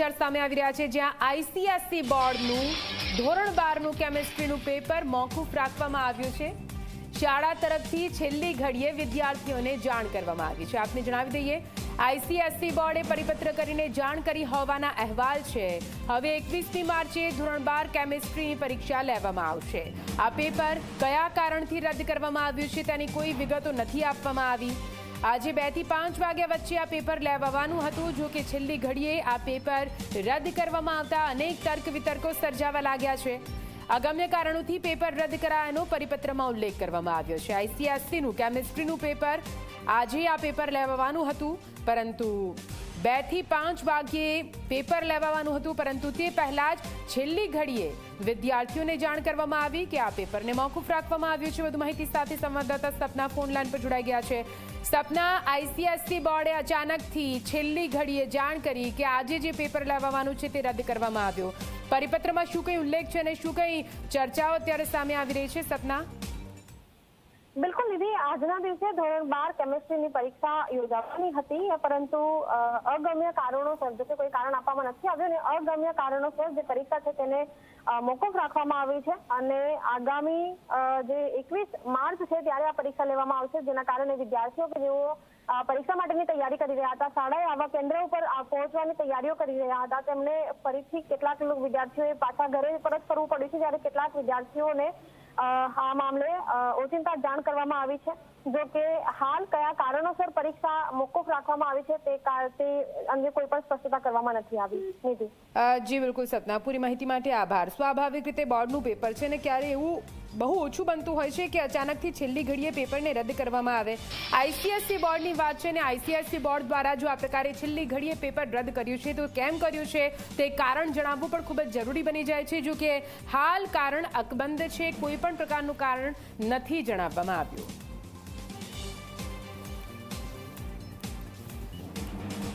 સામે આવી રહ્યા છે, જ્યાં આઈસીએસસી બોર્ડનું ધોરણ બારનું કેમેસ્ટ્રીનું પેપર મોકૂફ રાખવામાં આવ્યું છે. શાળા તરફથી છેલ્લી ઘડીએ વિદ્યાર્થીઓને જાણ કરવામાં આવી છે. આપને જણાવી દઈએ, આઈસીએસસી બોર્ડે પરિપત્ર કરીને જાણ કરી હોવાના અહેવાલ છે. હવે એકવીસમી માર્ચે ધોરણ બાર કેમિસ્ટ્રીની પરીક્ષા લેવામાં આવશે. આ પેપર કયા કારણથી રદ કરવામાં આવ્યું છે તેની કોઈ વિગતો નથી આપવામાં આવી. આજે બેથી પાંચ વાગ્યા વચ્ચે આ પેપર લેવાવાનું હતું, જો કે છેલ્લી ઘડીએ આ પેપર રદ કરવામાં આવતા અનેક તર્ક વિતર્કો સર્જાવા લાગ્યા છે. અગમ્ય કારણોથી પેપર રદ કરાયાનો પરિપત્રમાં ઉલ્લેખ કરવામાં આવ્યો છે. આઈસીએસસીનું કેમિસ્ટ્રીનું પેપર આજે આ પેપર લેવાવાનું હતું, પરંતુ બેથી પાંચ વાગ્યે પેપર લેવાવાનું હતું, પરંતુ તે પહેલા જ છેલ્લી ઘડીએ વિદ્યાર્થીઓને જાણ કરવામાં આવી કે આ પેપરને મોકૂફ રાખવામાં આવ્યું છે. વધુ માહિતી સાથે સંવાદદાતા સપના ફોન લાઈન પર જોડાઈ ગયા છે. સપના આઈસીએસસી બોર્ડે અચાનકથી છેલ્લી ઘડીએ જાણ કરી કે આજે જે પેપર લેવાવાનું છે તે રદ કરવામાં આવ્યો. પરિપત્રમાં શું કંઈ ઉલ્લેખ છે અને શું કંઈ ચર્ચાઓ અત્યારે સામે આવી રહી છે, સપના? બિલકુલ નિધિ આજના દિવસે ધોરણ બાર કેમેસ્ટ્રીની પરીક્ષા યોજાવાની હતી, પરંતુ અગમ્ય કારણોસર, જો કે કોઈ કારણ આપવામાં નથી આવ્યું અને અગમ્ય કારણોસર જે પરીક્ષા છે તેને મોકૂફ રાખવામાં આવી છે અને આગામી જે એકવીસ માર્ચ છે ત્યારે આ પરીક્ષા લેવામાં આવશે, જેના કારણે વિદ્યાર્થીઓ કે જેઓ પરીક્ષા માટેની તૈયારી કરી રહ્યા હતા, શાળાએ આવા કેન્દ્ર ઉપર પહોંચવાની તૈયારીઓ કરી રહ્યા હતા, તેમને ફરીથી કેટલાક વિદ્યાર્થીઓએ પાછા ઘરે પરત ફરવું પડ્યું છે, જ્યારે કેટલાક વિદ્યાર્થીઓને આ મામલે ઓચિંતા જાણ કરવામાં આવી છે. જો કે હાલ કયા કારણોસર પરીક્ષા મોકૂફ રાખવામાં આવી છે તે તે અંગે કોઈ પણ સ્પષ્ટતા કરવામાં નથી આવી. નિધિ. જી, બિલકુલ, સપના. પૂરી માહિતી માટે આભાર. સ્વાભાવિક રીતે બોર્ડનું પેપર છે ને ક્યારે એવું બહુ ઓછું બનતું હોય છે કે અચાનકથી છેલ્લી ઘડીએ પેપરને રદ કરવામાં આવે. આઈસીએસસી બોર્ડની વાત છે ને આઈસીએસસી બોર્ડ દ્વારા જો આ પ્રકારે છેલ્લી ઘડીએ પેપર રદ કર્યું છે તો કેમ કર્યું છે? તે કારણ જણાવવું પણ ખૂબ જ જરૂરી બની જાય છે, જો કે હાલ કારણ અકબંધ છે, કોઈ પણ પ્રકારનું કારણ નથી જણાવવામાં આવ્યું.